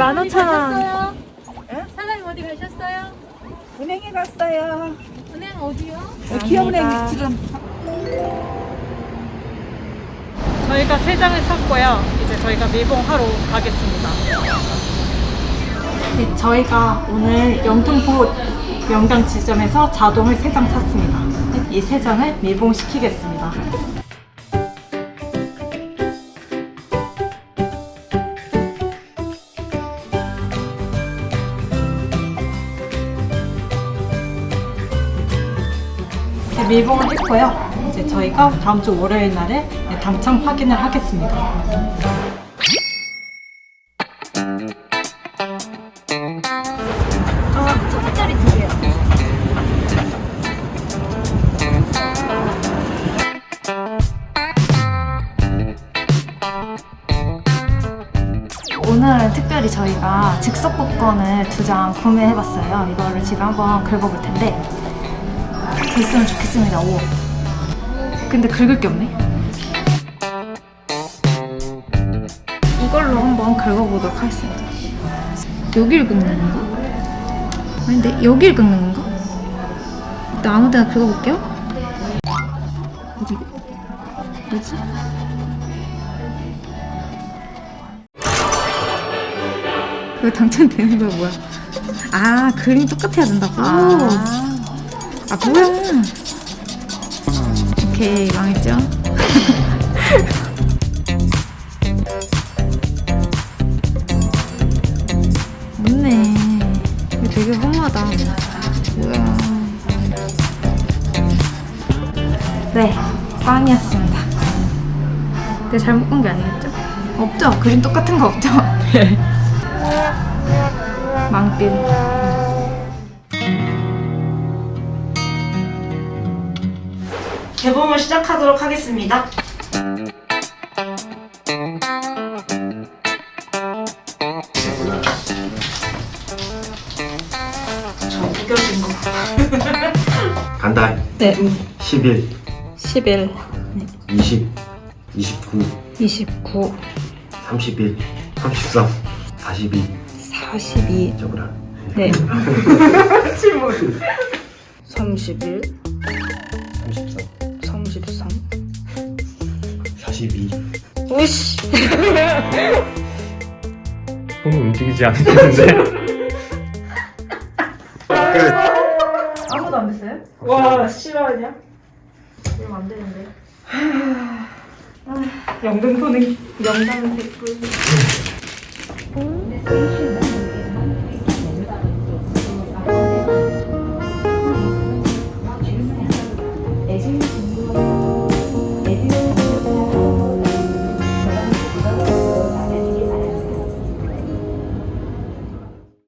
만 오천 원. 예? 사장님 어디 가셨어요? 은행에 갔어요. 은행 어디요? 기업은행 지금 저희가 세 장을 샀고요. 이제 저희가 밀봉하러 가겠습니다. 네, 저희가 오늘 영등포 명당 지점에서 자동을 세 장 샀습니다. 이 세 장을 밀봉시키겠습니다. 이렇게 밀봉을 했고요. 이제 저희가 다음 주 월요일 날에 당첨 확인을 하겠습니다. 오늘은 특별히 저희가 즉석 복권을 두 장 구매해봤어요. 이거를 지금 한번 긁어볼 텐데 됐으면 좋겠습니다. 오. 근데 긁을 게 없네. 이걸로 한번 긁어보도록 하겠습니다. 여기를 긁는 건가? 아닌데 여기를 긁는 건가? 일단 아무데나 긁어볼게요. 어디? 뭐지? 이거 당첨되는 거야 뭐야? 아 그림이 똑같아야 된다고? 아, 뭐야? 오케이 망했죠? 이거 되게 허무하다. 뭐야? 네, 꽝이었습니다. 내가 잘못 본 게 아니겠죠? 없죠? 그림 똑같은 거 없죠? 망핀. 개봉을 시작하도록 하겠습니다. 저 구겨진 거. 간다. 네. 11, 11, 20, 29, 29, 31, 33, 42. 42. 적으라. 네. 31, 42. 우씨. 손은 움직이지 않겠는데? 아무도 안 됐어요? 와 싫어하냐? 그럼 안 되는데. 영등포는 영당 백불.